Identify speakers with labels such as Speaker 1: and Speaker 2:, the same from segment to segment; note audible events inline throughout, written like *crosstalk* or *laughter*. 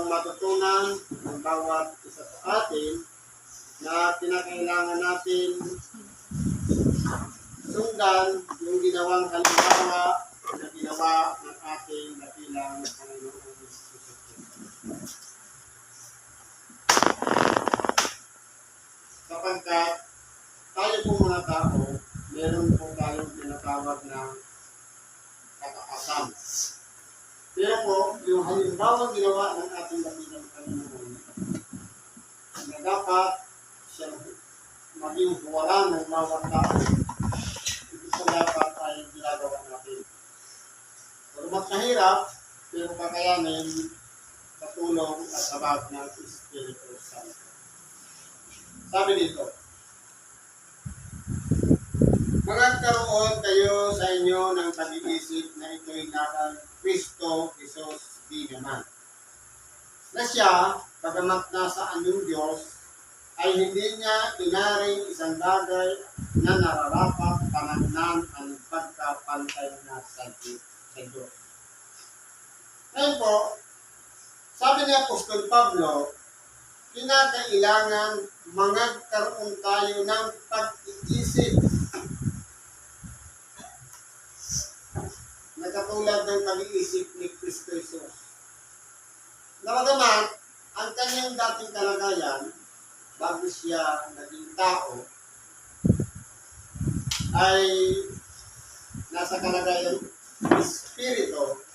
Speaker 1: upang matutunan ng bawat isa sa atin na kinakailangan natin sundan yung ginawang halimbawa na ginawa ng ating dakilang Panginoong Kristo. Sapagkat tayo po mga tao, meron po tayong tinatawag na kataasan. Pero po, yung halimbawa ginawa ng ating dakilang Panginoon na dapat siya maging huwaran ng bawat tao ito po dapat ay ginagawa natin. Pagkat mahirap, pero kakayanin sa tulong at sabag ng Espiritu Santo. Sabi dito, Magkaroon kayo sa inyo ng pag-iisip na ito'y nakal Kristo Jesus di naman. Na siya, bagamat nasa anyong Diyos, ay hindi niya inaring isang bagay na nararapat panagnan ang pagkapantay na sa Diyos. Ngayon po, sabi ni Apostol Pablo, kinakailangan magkaroon tayo ng pag-iisip na ng pag-iisip ni Kristo Jesus. Nawagaman, ang kanyang dating kalagayan, bago siya naging tao, ay nasa kalagayan espiritu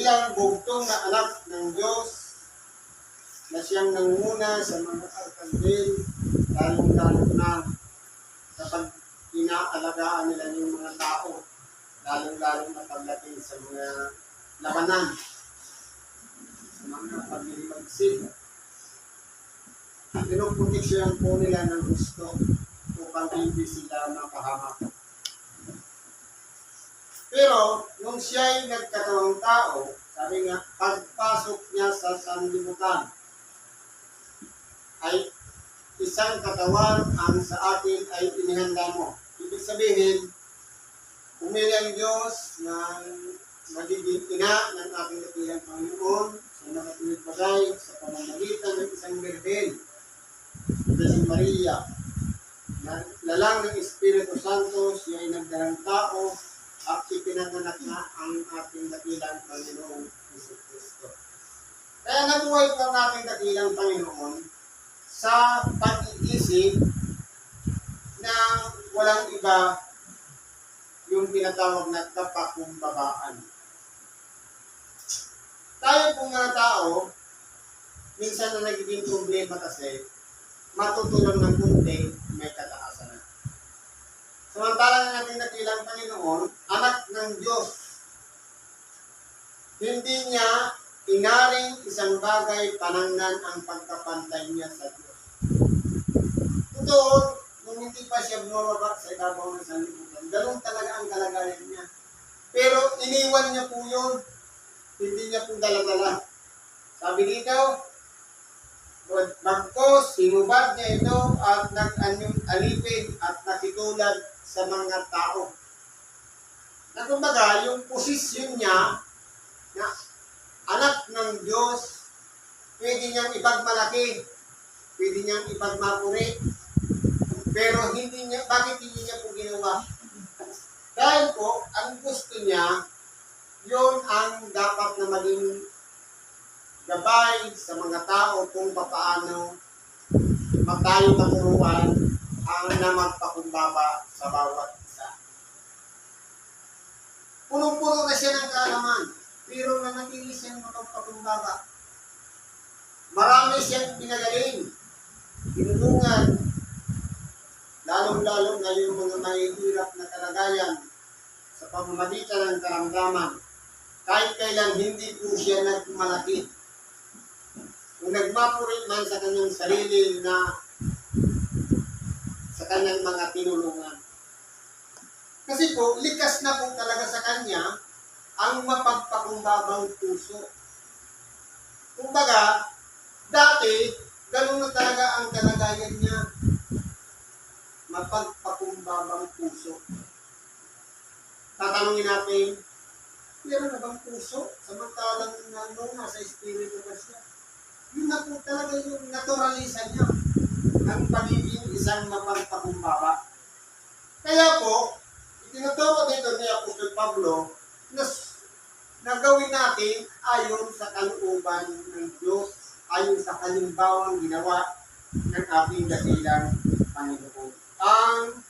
Speaker 1: bilang bugtong na anak ng Diyos na siyang nanguna sa mga arkanghel lalong-lalo na kapag inaalagaan nila yung mga tao lalong-lalo na pagdating sa mga labanan sa mga paglilipagsid pinuproteksyon po nila ng gusto upang hindi sila mapahamak. Pero, nung siya ay nagkatawang tao, sabi nga, pagpasok niya sa sanlibutan, ay isang katawan ang sa atin ay inihanda mo. Ibig sabihin, umili ang Diyos na magiging ina ng ating dakilang Panginoon sa nakatulid bagay sa pamamagitan ng isang birhen si Maria, na lalang ng Espiritu Santo, siya ay nagdarang tao at ipinanganak na ang ating dakilang Panginoong Yesu Kristo. Kaya nabuhay po ang ating dakilang Panginoon sa pag-iisip na walang iba yung tinatawag na kapakumbabaan. Tayo pong mga tao, minsan na nagiging problema kasi, matutulong ng kunti, may kataasan na. Samantalang ang ating nakilang Panginoon, anak ng Diyos. Hindi niya inaring isang bagay panangnan ang pagkapantay niya sa Diyos. Totoo, nung hindi pa siya bumababa sa ibabaw ng sanlibutan, ganun talaga ang kalagayan niya. Pero iniwan niya po yun. Hindi niya po dala-dala. Sabi dito, Bagkos, sinubad niya ito at nag-anyong alipin at nakitulad sa mga tao. Na kumbaga, yung posisyon niya na anak ng Diyos, pwede niyang ipagmalaki, pwede niyang ipagmapuri, pero hindi niya, bakit hindi niya po ginawa? Dahil po, ang gusto niya, yun ang dapat na maging gabay sa mga tao kung paano magtayo kapuruan ang na magpakumbaba sa bawat isa. punong-puno na siya ng kaalaman. Pero nanatili siyang mapagpakumbaba. Marami siyang pinagaling. Tinulungan. Lalong-lalo na yung mga mahihirap na kalagayan sa pamamagitan ng karamdaman. Kahit kailan hindi po siya nagmalaki. Kung nagmapurit man sa kanyang sarili na kanyang mga tinulungan. Kasi po, likas na po talaga sa kanya ang mapagpakumbabang puso. Kumbaga, dati, ganun na talaga ang kalagayan niya. Mapagpakumbabang puso. Tatanungin natin, meron na bang puso? Samantalang ano, nasa espiritu na siya. Yun na po talaga yung naturalisan niya. Ang pagiging isang mapagpakumbaba. Kaya po, itinuturo dito ni Apostol Pablo na, na gawin natin ayon sa kalooban ng Diyos, ayon sa kalimbawang ginawa ng ating dakilang Panginoon. Ang,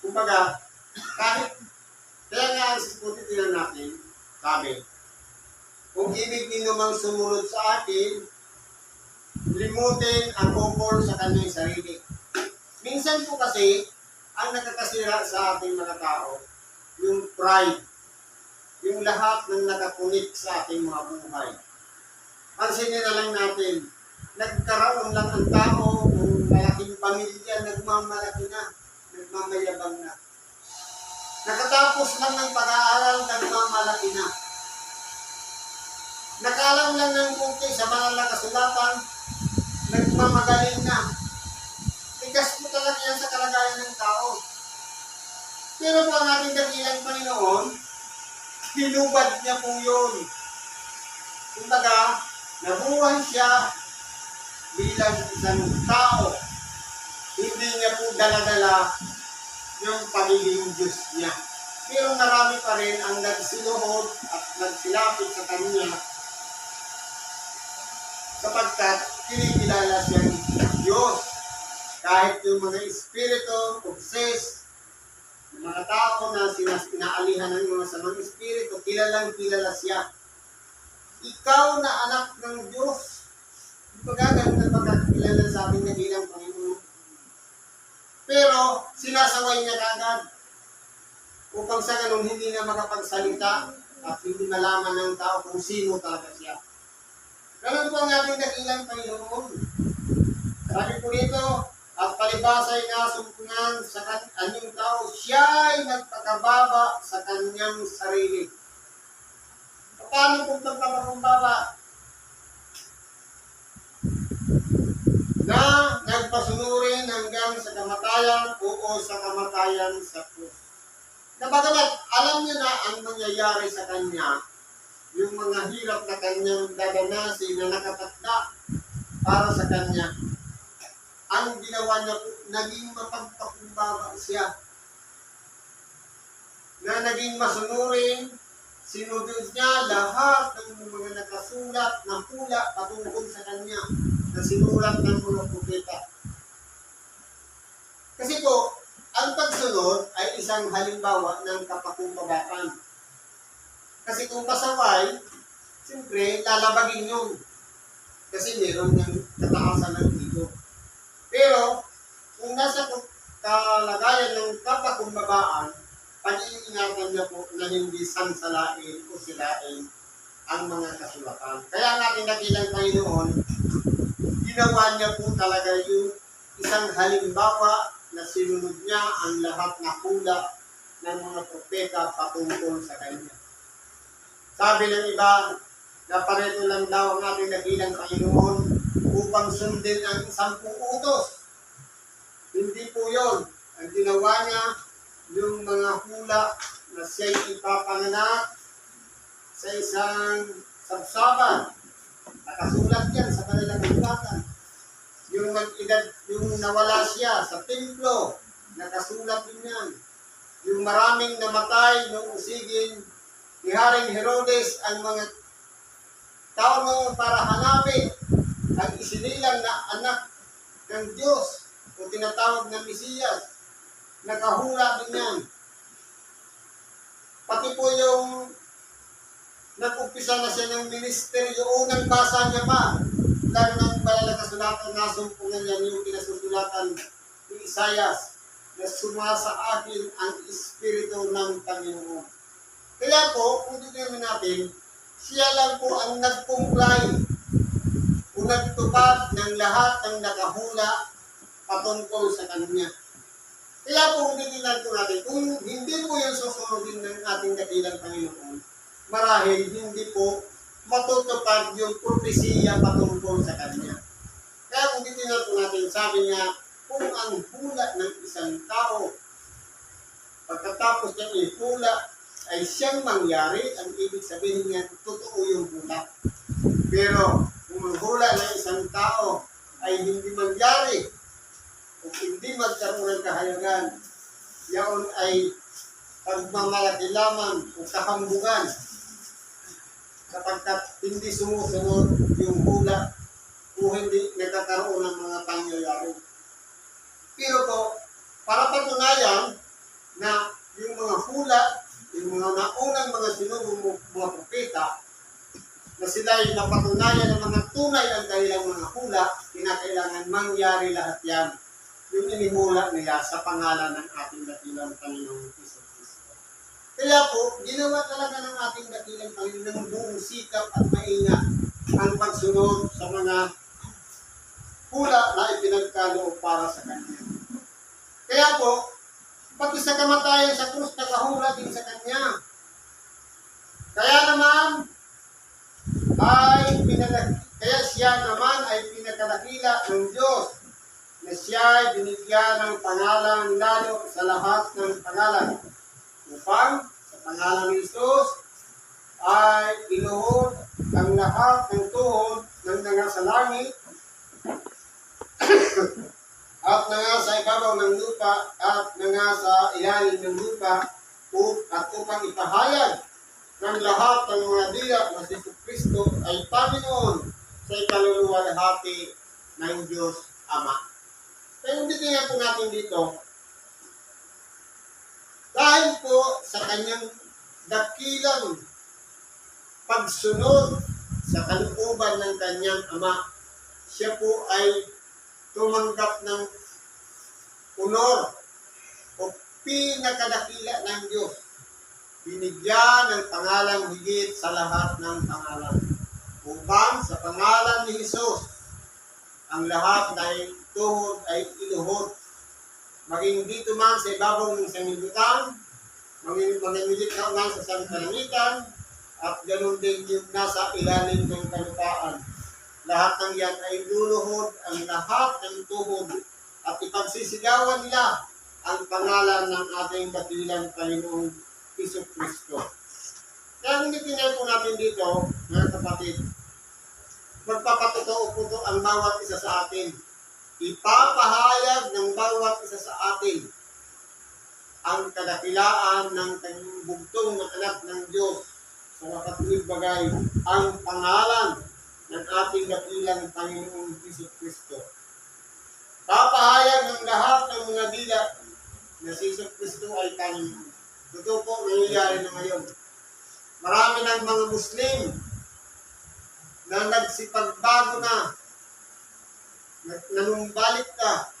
Speaker 1: kumbaga, kahit, kaya nga ang sisiputitin natin, sabi, kung ibig ninyo mang sumunod sa akin, limutin ang bukol sa kanyang sarili. Minsan po kasi, ang nakakasira sa ating mga tao, yung pride, yung lahat ng nakakunik sa ating mga buhay. Pansinin na lang natin, nagkaroon lang ang tao ng malaking pamilya, nagmamalaki na, nagmamayabang na. Nakatapos lang ng pag-aaral, nagmamalaki na. Nakalam lang ng bukay sa mga kasulatan, nagmamagaling na. Tigas mo talaga yan sa kalagayan ng tao. Pero po ang ating dakilang Panginoon, hinubad niya po yun. Kumbaga, nabuhay siya bilang isang tao. Hindi niya po daladala yung pagiging Diyos niya. Pero marami pa rin ang nagsinuhod at nagsilapit sa Kanya sapagkat kinikilala siyang Diyos. Kahit yung mga espiritu, obsessed, yung mga tao na sinas inaalihan ng mga samang espiritu, kilalang kilala siya. Ikaw na anak ng Diyos. Ganun na pagkakilala sa ating nagilang Panginoon. Pero, sinasaway niya kagad upang sa ganun hindi na makapagsalita at hindi malaman ng tao kung sino talaga siya. Ang ating dakilang Panginoon. Sabi po dito, at palibasa'y nasumpungan sa kan- anyong tao, siya'y nagpakababa sa kanyang sarili. Paano kung nagpapakababa? Na nagpasunurin hanggang sa kamatayan o sa kamatayan sa krus. Na bagamat alam niya na ang mangyayari sa kanya, yung mga hirap na kanyang dadanasin na nakatakda para sa kanya, ang ginawa niya po, naging mapagpakumbaba siya. Na naging masunurin, sinunod niya lahat ng mga nakasulat na pula patungkol sa kanya na sinulat ng mga propeta. Kasi po, ang pagsunod ay isang halimbawa ng kapakumbabaan. Kasi kung pasaway, siyempre, lalabagin yun. Kasi meron ng kataasan ng dito. Pero, kung nasa kalagayan ng kapakumbabaan, pag-iingatan niya po na hindi sansalain o silain ang mga kasulatan. Kaya ang ating nakilang Panginoon, ginawa niya po talaga yung isang halimbawa na sinunod niya ang lahat na hula ng mga propeta patungkol sa kanya. Sabi ng iba, na pareto lang daw ang ating nakilang Panginoon upang sundin ang sampung utos. Hindi po yon. Ang ginawa niya, yung mga hula na siya'y ipapanganak sa isang sabsaban. Nakasulat yan sa kanilang hulatan. Yung mag-edad, yung nawala siya sa templo, nakasulat din yan. Yung maraming namatay noong usigin ni Haring Herodes ang mga tao mga para hanapin ang isinilang na anak ng Diyos o tinatawag na Mesiyas. Nakahula din yan. Pati po yung nag-umpisa na siya ng ministry, yung unang basa niya pa, lang ng banal na nasumpungan niya yung pinasusulatan ni Isayas na sumasa akin ang Espiritu ng Panginoon. Kaya po, kung titignan natin, siya lang po ang nag-comply o nagtupad ng lahat ng nakahula patungkol sa kanya. Kaya po, kung titignan po natin, kung hindi po yung susunodin ng ating dakilang Panginoon, marahil hindi po matutupad yung propesiya patungkol sa kanya. Kaya kung titignan natin, sabi niya, kung ang hula ng isang tao, pagkatapos niya ihula, ay siyang mangyari, ang ibig sabihin niya, totoo yung hula. Pero kung ang ng isang tao ay hindi mangyari, o hindi magkaroon ng kahayagan, yaon ay pagmamalaki lamang o kahambugan sapagkat hindi sumusunod yung hula o hindi nagkakaroon ng mga pangyayari. Pero po, para patunayan na yung mga hula, yung mga naunang mga sinubong mga propeta, na sila ay napatunayan ng mga tunay ang kanilang mga hula, kinakailangan mangyari lahat yan. Yung inihula nila sa pangalan ng ating dakilang Panginoong Kristo. Kaya po, ginawa talaga ng ating dakilang Panginoon ng buong sikap at maingat ang pagsunod sa mga hula na ipinagkaloob para sa Kanya. Kaya po, pati sa kamatayan sa krus, nakahula din sa Kanya. Kaya naman, ay pinag kaya siya naman ay pinagkadakila ng Diyos na siya ay binigyan ng pangalan lalo sa lahat ng pangalan upang sa pangalan ni Jesus ay inuhod ang lahat ng tuhod ng nasa langit *coughs* at nangasa ibabaw ng lupa at nangasa ilalim ng lupa up- at upang ipahayag ng lahat ng mga dila na si Kristo ay Panginoon sa ikaluluwalhati ng Diyos Ama. Kaya titingnan po natin dito, dahil po sa kanyang dakilang pagsunod sa kalooban ng kanyang Ama, siya po ay tumanggap ng honor o pinakadakila ng Diyos. Binigyan ng pangalang higit sa lahat ng pangalan. Upang sa pangalan ni Jesus, ang lahat na tuhod ay iluhod. Maging dito man sa ibabaw ng sanglibutan, maging manamilit ka man sa sankalangitan, at ganun din yung nasa ilalim ng kalupaan. Lahat ng yan ay luluhod ang lahat ng tuhod at ipagsisigawan nila ang pangalan ng ating dakilang Panginoong Iso Kristo. Kaya kung titingnan po natin dito, mga kapatid, magpapatotoo po to ang bawat isa sa atin. Ipapahayag ng bawat isa sa atin ang kadakilaan ng bugtong na anak ng Diyos sa makatuwid bagay ang pangalan ng ating dakilang Panginoong Kristo Kristo. Papahayag ng lahat ng mga dila na si Iso Kristo ay Panginoon. Totoo po, nangyayari na ngayon. Marami ng mga Muslim na nagsipagbago na, na nanumbalik ka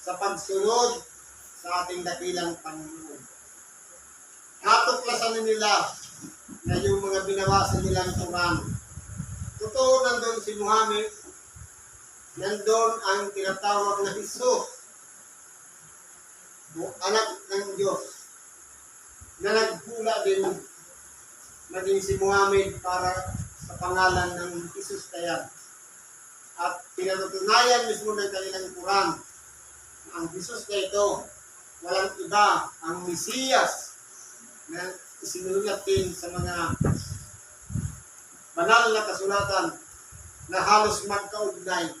Speaker 1: sa pagsunod sa ating dakilang Panginoon. Natuklasan na nila na yung mga binawasa nilang Quran. Totoo nandun si Muhammad, nandun ang tinatawag na Jesus, o anak ng Diyos, na naghula din naging si Muhammad para sa pangalan ng Jesus kaya. At pinatutunayan mismo ng kanilang Quran na ang Jesus na ito, walang iba, ang Mesiyas na isinulat din sa mga banal na kasulatan na halos magkaugnay.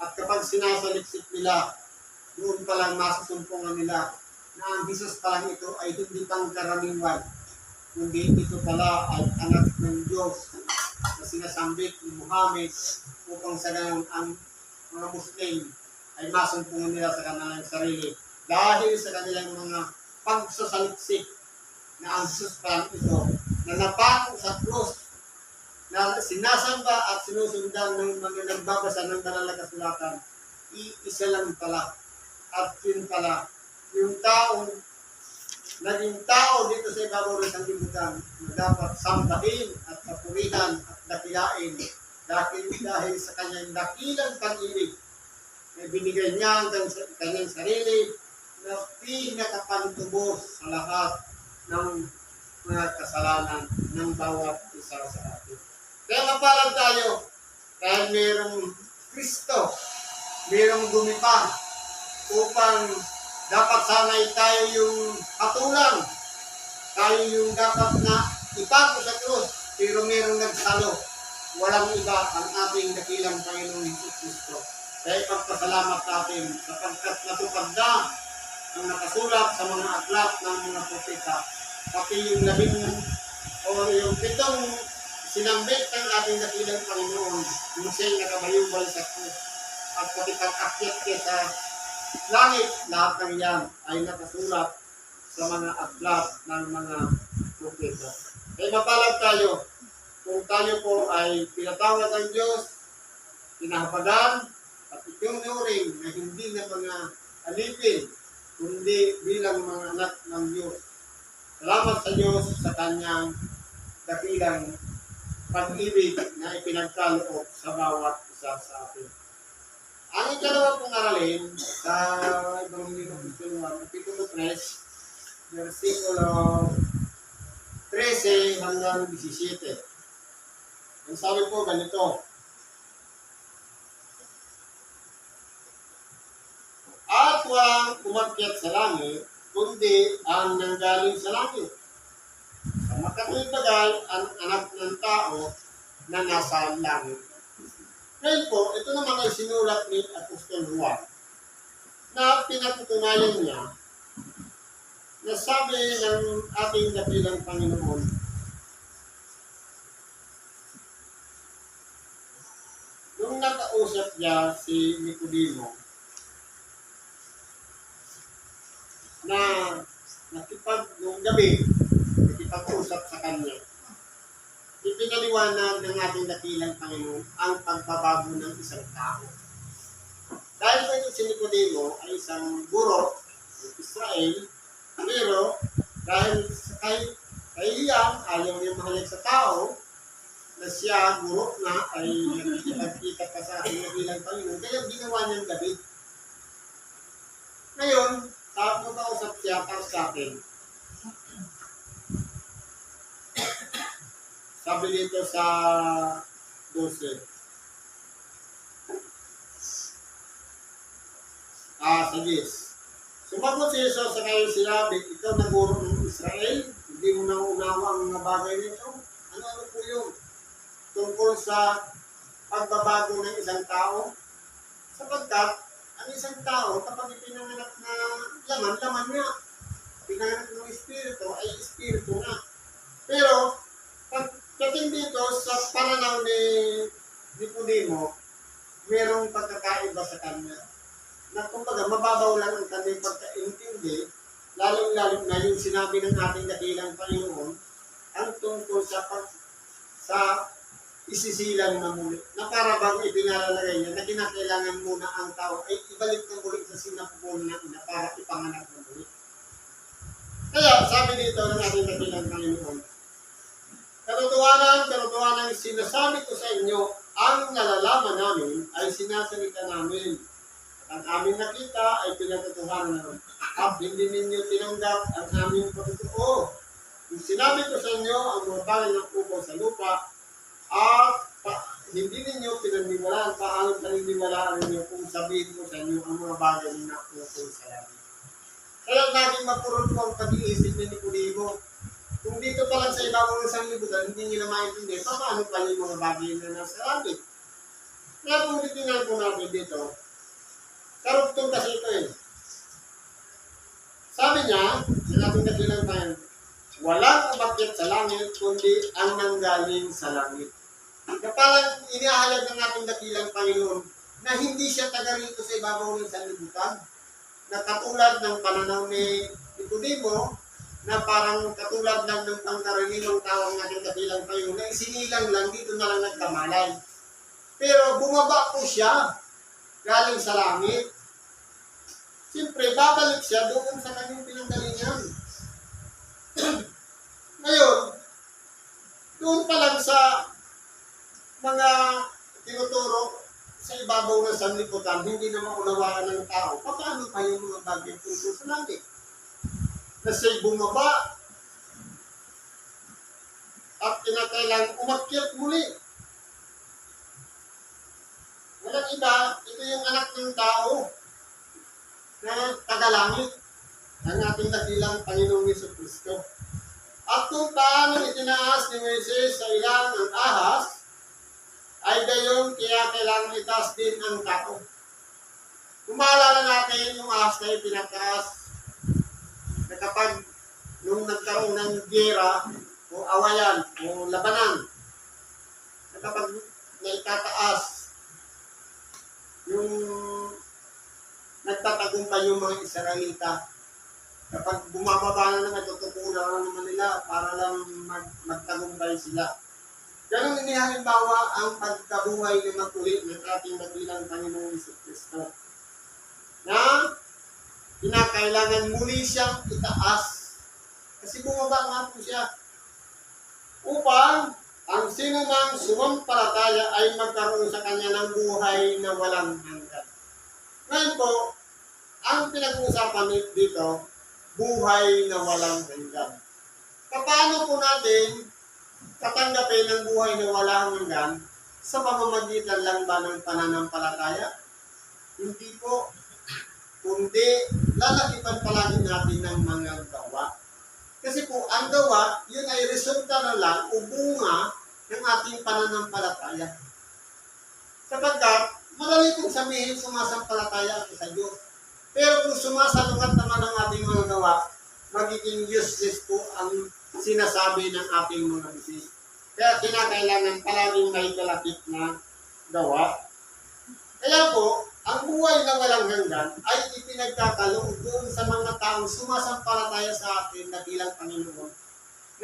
Speaker 1: At kapag sinasaliksik nila, noon pa lang masusumpungan nila na ang Jesus pa lang ito ay hindi pang karaniwan, kundi ito pala ay anak ng Diyos na sinasambit ni Muhammad upang sa ganun ang mga Muslim ay masumpungan nila sa kanilang sarili dahil sa kanilang mga pagsasaliksik na ang suspan ito na napako sa krus na sinasamba at sinusundan ng mga nagbabasa ng banal iisa lang pala. At yun pala, yung taong naging tao dito sa ibabaw ng sanglibutan na dapat sambahin at papurihan at dakilain dahil, dahil sa kanyang dakilang pag-ibig na binigay niya ang kanyang sarili na pinakapantubos sa lahat ng mga kasalanan ng bawat isa sa atin. Kaya mapalag tayo dahil mayroong Kristo, mayroong gumipa upang dapat sanay tayo yung hatulan. Tayo yung dapat na ipago sa krus, pero mayroong nagsalo. Walang iba ang ating dakilang Panginoong Hesus Kristo. Kaya ipagpasalamat natin sapagkat natupad na ang nakasulat sa mga aklat ng mga propeta. Pati yung labing o yung pitong sinambit ng ating dakilang Panginoon, yung siya'y nakabayubal sa krus. At pati pag-akyat niya sa langit, lahat ng yan ay nakasulat sa mga aklat ng mga propeta. Kaya mapalag tayo kung tayo po ay pinatawad ng Diyos, pinahapagan, at itinuring na hindi na mga alipin, kundi bilang mga anak ng Diyos. Salamat sa Diyos sa kanyang dakilang pag-ibig na ipinagkaloob sa bawat isa sa atin. Ang ikalawa pong aralin sa Ebanghelyo ng Kristo 1, Kapitulo 3, versikulo 13 hanggang 17. Ang sabi po ganito, At walang umakyat sa langit, kundi ang nanggaling sa langit. Bagay ang anak ng tao na nasa langit. Ngayon po, ito naman ay sinulat ni Apostol Juan na pinatutunayan niya na sabi ng ating dakilang Panginoon, nung nakausap niya si Nicodemo, na nakipag nung gabi, nakipag-usap sa kanya, ipinaliwanag ng ating dakilang Panginoon ang pagbabago ng isang tao. Dahil po ito si Nicodemo ay isang guro ng Israel, pero dahil sa kay, Liam, ayaw niya mahalik sa tao, na siya, guro na, ay nakikipagkita pa sa ating dakilang Panginoon, kaya ginawa niyang gabi. Ngayon, sa magkausap siya para sa akin, sabi dito sa 12. Ah, sa 10. Sumagot si Jesus sa kanyang sinabi, ikaw na guro ng Israel, hindi mo nauunawa ang mga bagay nito. Ano-ano po yun? Tungkol sa pagbabago ng isang tao. Sapagkat, ang isang tao, kapag ipinanganak na laman, laman nga. Pinanganak ng Espiritu, ay Espiritu nga. Pero, pagdating dito sa pananaw ni Nicodemo, merong pagkakaiba sa kanya. Na kumbaga, mababaw lang ang kanyang pagkaintindi, lalong-lalo na yung sinabi ng ating dakilang Panginoon, ang tungkol sa pag, sa isisilang na muli. Na para bang ipinalalagay niya na kinakailangan muna ang tao ay ibalik ng muli sa sinapupol na ina para ipanganak ng muli. Kaya sabi dito ng ating dakilang Panginoon, Katotohanan, katotohanan, sinasabi ko sa inyo, ang nalalaman namin ay sinasalita namin. Ang aming nakita ay pinatotohanan at hindi ninyo tinanggap ang aming pagtotoo. Kung sinabi ko sa inyo ang mga bagay ng upo sa lupa, at pa, hindi ninyo pinaniwalaan, paano paniniwalaan ninyo kung sabihin ko sa inyo ang mga bagay na upo sa langit. Kaya naging mapurot po ang pag-iisip ni Nicodemo. Kung dito pa lang sa ibabaw ng sanglibutan, hindi nila maintindihan, paano pa yung mga bagay na nasa langit. Kaya kung titingnan po natin dito, karugtong kasi ito eh. Sabi niya, sinabing dakilang tayo, walang umakyat sa langit, kundi ang nanggaling sa langit. Na parang inihayag ng ating dakilang Panginoon na hindi siya taga rito sa ibabaw ng sanlibutan. Na katulad ng pananaw ni Nicodemo, na parang katulad lang ng pangkaraniwang tao ang ating kabilang tayo na isinilang lang dito na lang nagkamalay. Pero bumaba po siya galing sa langit. Siyempre, babalik siya doon sa kanyang pinanggalingan. *clears throat* Ngayon, doon pa lang sa mga tinuturo sa ibabaw ng sanlibutan, hindi na maunawaan ng tao, paano pa yung mga bagay tungkol sa langit? Na siya'y bumaba at kinakailangan umakyat muli. Walang iba, ito yung anak ng tao na tagalangit ang ating dakilang Panginoong Yeso Kristo. At kung paano itinaas ni Moises sa ilang ang ahas, ay gayon kaya kailangan itaas din ang tao. Kung maalala natin yung ahas na ipinataas, na kapag nung nagkaroon ng gera o awayan o labanan, na kapag naitataas yung nagtatagumpay yung mga Israelita, kapag bumababa na naman, tutukunan na naman nila para lang mag, magtagumpay sila. Ganun inihalimbawa ang pagkabuhay na makulit ng ating nabilang Panginoong Kristo. Na kinakailangan muli siyang itaas. Kasi bumaba nga po siya. Upang ang sino mang sumampalataya ay magkaroon sa kanya ng buhay na walang hanggan. Ngayon po, ang pinag-uusapan dito, buhay na walang hanggan. Paano po natin tatanggapin ang buhay na walang hanggan sa pamamagitan lang ba ng pananampalataya? Hindi po. Kundi lalakipan palagi natin ng mga gawa. Kasi po, ang gawa, yun ay resulta na lang o bunga ng ating pananampalataya. Sapagkat, madali pong sabihin sumasampalataya ako sa Diyos. Pero kung sumasalungat naman ang ating mga gawa, magiging useless po ang sinasabi ng ating mga bisig. Kaya kinakailangan palaging may kalapit na gawa. Kaya po, ang buhay na walang hanggan ay ipinagkakaloob doon sa mga taong sumasampalataya sa atin na bilang Panginoon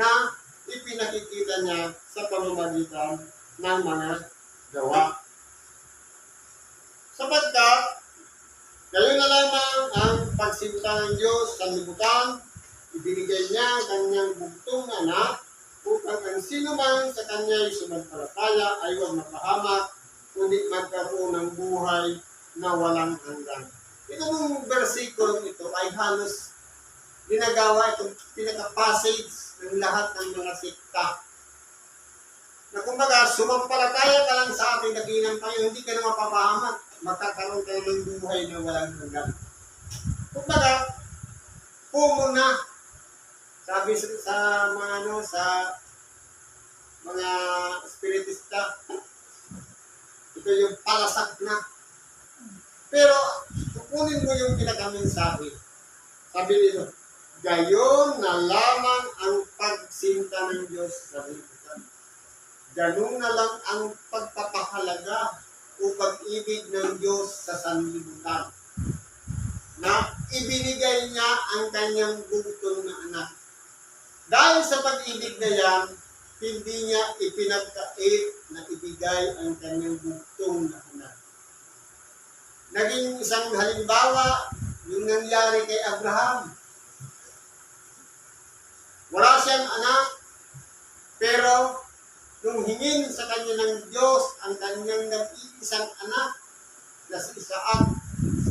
Speaker 1: na ipinakikita niya sa pamamagitan ng mga gawa. Sapagkat, gayon na lamang ang pagsinta ng Diyos sa libutan, ibinigay niya ang kanyang bugtong na anak upang ang sino man sa kanya'y sumampalataya ay huwag mapahamak, kundi magkaroon ng buhay na walang hanggan. Ito mong versikulo ito ay halos ginagawa itong pinaka-passage ng lahat ng mga sikta. Na kumbaga, sumampalataya ka lang sa ating dakilang tayo, hindi ka na mapapahamak, magkakaroon ka ng buhay na walang hanggan. Kumbaga, pumuna sabi sa, sa mga ano, sa mga spiritista, ito yung palasak na. Pero, kukunin mo yung pinakamensahe. Sabi nito, gayon na lamang ang pagsinta ng Diyos sa liputan. Ganun na lang ang pagpapahalaga o pag-ibig ng Diyos sa sanlibutan. Na ibinigay niya ang kanyang bugtong na anak dahil sa pag-ibig na yan, hindi niya ipinagkait na ibigay ang kanyang bugtong na anak. Naging isang halimbawa yung nangyari kay Abraham. Wala siyang anak, pero nung hingin sa kanya ng Diyos ang kanyang nag-iisang anak na si Isaac,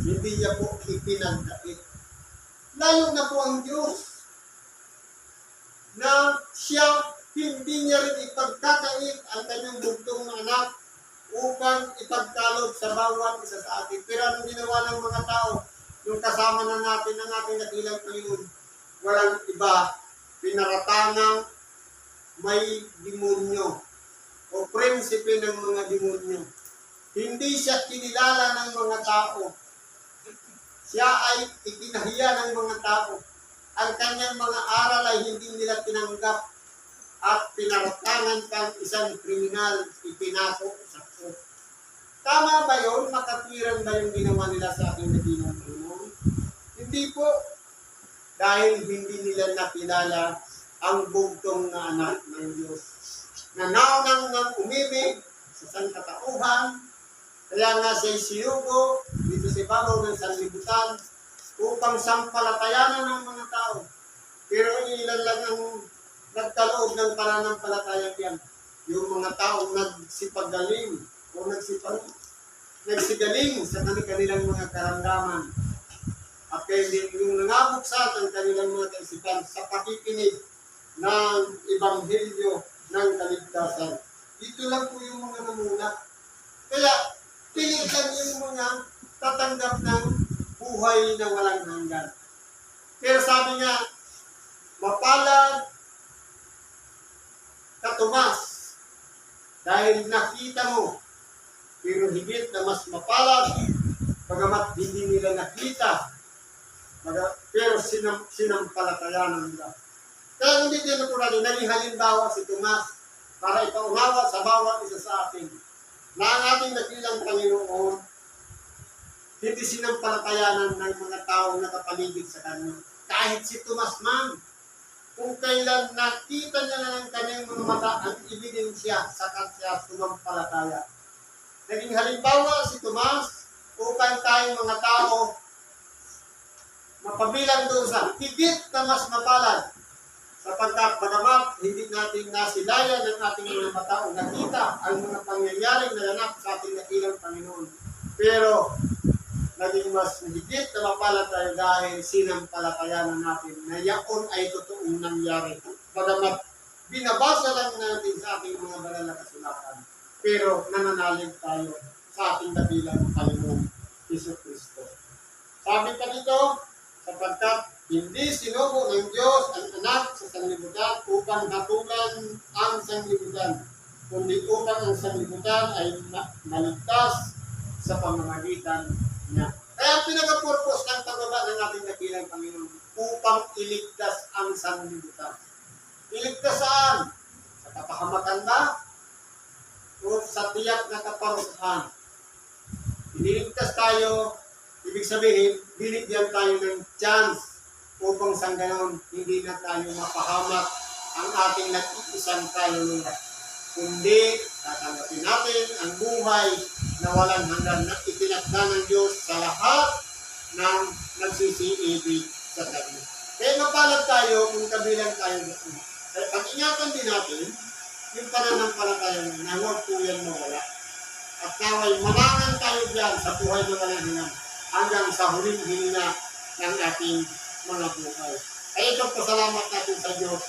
Speaker 1: hindi niya po ipinagkait. Lalo na po ang Diyos na siya hindi niya rin ipagkakait ang kanyang bugtong na anak upang ipagkalog sa bawat isa sa atin. Pero anong ginawa ng mga tao? Yung kasama na natin ang ating nakilang Panginoon, walang iba, pinaratangang may demonyo o prinsipe ng mga demonyo. Hindi siya kinilala ng mga tao. Siya ay ipinahiya ng mga tao ang kanyang mga aral ay hindi nila tinanggap at pinaratangan kang isang kriminal ipinako sa krus. Tama ba yun? Makatwiran ba yung ginawa nila sa ating naginang Panginoon? Hindi po. dahil hindi nila nakilala ang bugtong na anak ng Diyos. Na naunang nang umibig sa sangkatauhan, kaya nga siya sinugo dito sa ibabaw ng sanlibutan upang sampalatayanan ng mga tao. Pero ilan lang ang nagkaloob ng pananampalatayang yan. Yung mga taong nagsipagaling o nagsipag, nagsigaling sa kanilang mga karamdaman. At kaya yung nangabuksan ang kanilang mga kaisipan sa pakikinig ng Ebanghelyo ng kaligtasan. Ito lang po yung mga namuna. Kaya, pili lang yung mga tatanggap ng buhay na walang hanggan. Pero sabi nga, mapalad ka Tomas dahil nakita mo pero higit na mas mapalad bagamat hindi nila nakita baga, pero sinam, sinampalatayanan nila. Kaya hindi din po natin naging halimbawa si Tomas para ipaunawa sa bawat isa sa atin na ang ating nakilang Panginoon hindi sinampalatayanan ng mga taong nakapaligid sa kanya. Kahit si Tomas man, kung kailan nakita niya na ng kanyang mga mata ang ebidensya sa kanya sumampalataya. Naging halimbawa si Tomas upang tayong mga tao mapabilang doon sa higit na mas mapalad sapagkat bagamat hindi natin nasilayan ng ating mga mata o nakita ang mga pangyayaring naganap sa ating nakilang Panginoon. Pero naging mas higit na mapalad tayo dahil sinampalatayanan natin na yaon ay totoong nangyari. Bagamat binabasa lang natin sa ating mga banal na kasulatan, pero nananalig tayo sa ating dabilang Panginoon, Iso Kristo. Sabi pa dito, sapagkat hindi sinugo ng Diyos ang anak sa sanglibutan upang hatulan ang sanglibutan, kundi upang ang sanglibutan ay ma- maligtas sa pamamagitan niya. Kaya ang pinaka-purpose ng pagbaba ng ating dakilang Panginoon upang iligtas ang sanlibutan. Iligtas saan? Sa kapahamakan ba? O sa tiyak na kaparusahan? Iniligtas tayo, ibig sabihin, binigyan tayo ng chance upang sa ganon hindi na tayo mapahamak ang ating nag-iisang kaluluwa. Kundi tatanggapin natin ang buhay na walang hanggan na itinakda ng Diyos sa lahat ng nagsisiibig sa Kanya. Kaya mapalad tayo kung kabilang tayo doon. Kaya pag-ingatan din natin yung pananampalataya na huwag po yan mawala. At naway manangan tayo diyan sa buhay na walang hanggan hanggang sa huling hininga ng ating mga buhay. Ay itong pasalamat natin sa Diyos.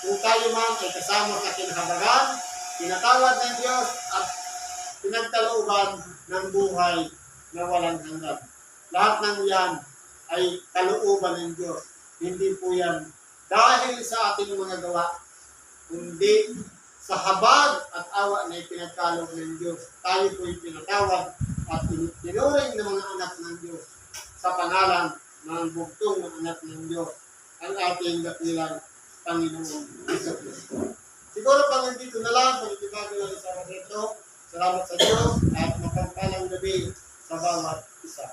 Speaker 1: Kung tayo man ay kasama sa kinahabagan, tinatawad ng Diyos at pinagkalooban ng buhay na walang hanggan. Lahat ng yan ay kalooban ng Diyos. Hindi po yan dahil sa ating mga gawa, kundi sa habag at awa na ipinagkaloob ng Diyos. Tayo po pinatawad at tinuring ng mga anak ng Diyos sa pangalan ng bugtong ng anak ng Diyos, ang ating dakilang Panginoon Iso Kristo. Siguro pang dito na lang, pagkitibago lang sa dito. Salamat sa Diyos at mapagpalang gabi sa bawat isa.